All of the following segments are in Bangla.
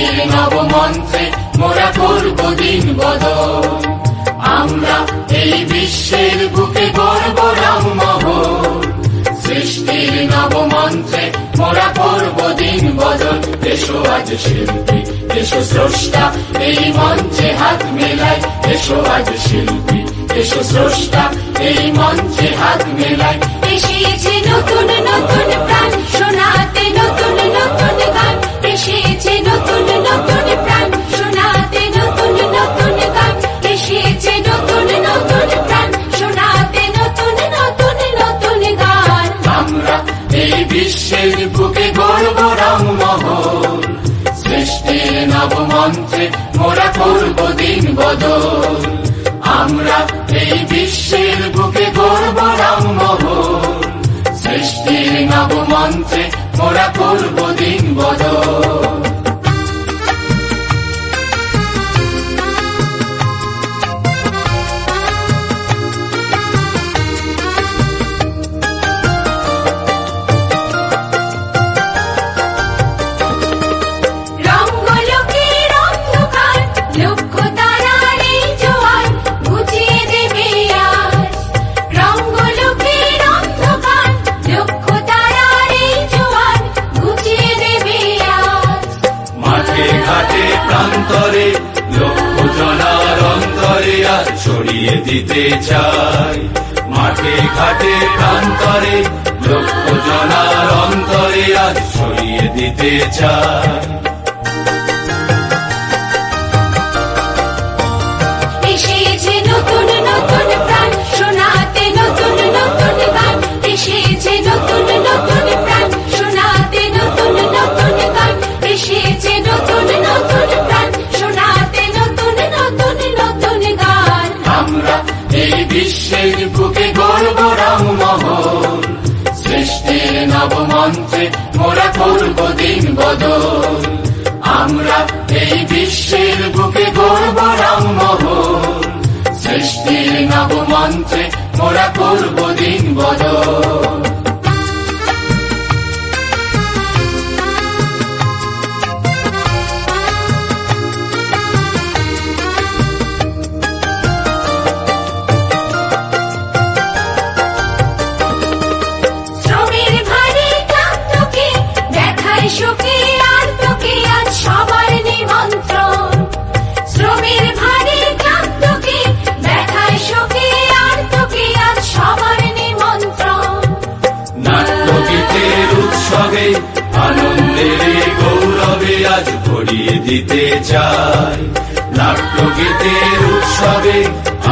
সৃষ্টির নবমন্ত্রে মোরা করব দিন বদল আমরা এই বিশ্বের বুকে গর্ব রামমোহন সৃষ্টির নবমন্ত্রে মোরা করব দিন বদল এসো আজ শিল্পী, এসো স্রষ্টা, এই মঞ্চে হাত মেলাই। এসো আজ শিল্পী, এসো স্রষ্টা, এই মঞ্চে হাত মেলাই। এসেছে নতুন নতুন প্রাণ। নবমন্ত্রে মোরা করব দিন বদল। আমরা এই বিশ্বের বুকে গর্ব রামমোহন ছড়িয়ে দিতে চাই। মাঠে ঘাটে প্রান্তরে লক্ষ জনার অন্তরে আজ ছড়িয়ে দিতে চাই। এই বিশ্বের বুকে গর্ব রামমোহন সৃষ্টির নবমন্ত্রে মোরা করব দিন বদল। আমরা এই বিশ্বের বুকে গর্ব রামমোহন সৃষ্টির নবমন্ত্রে মোরা করব দিন আজ ভরিয়ে দিতে চাই। নাট্যগীতের উৎসবে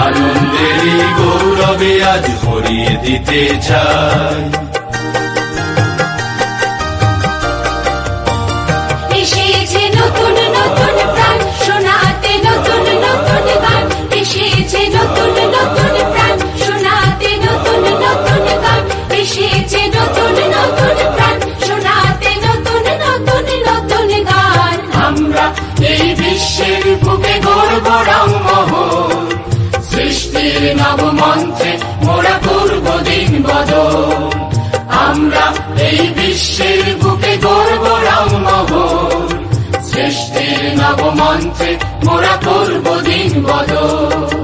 আনন্দের গৌরবে আজ ভরিয়ে দিতে চাই। সৃষ্টির নবমন্ত্রে মোরা করব দিন বদল আমরা এই বিশ্বের বুকে গর্ব রামমোহন। সৃষ্টির নবমন্ত্রে মোরা করব দিন বদল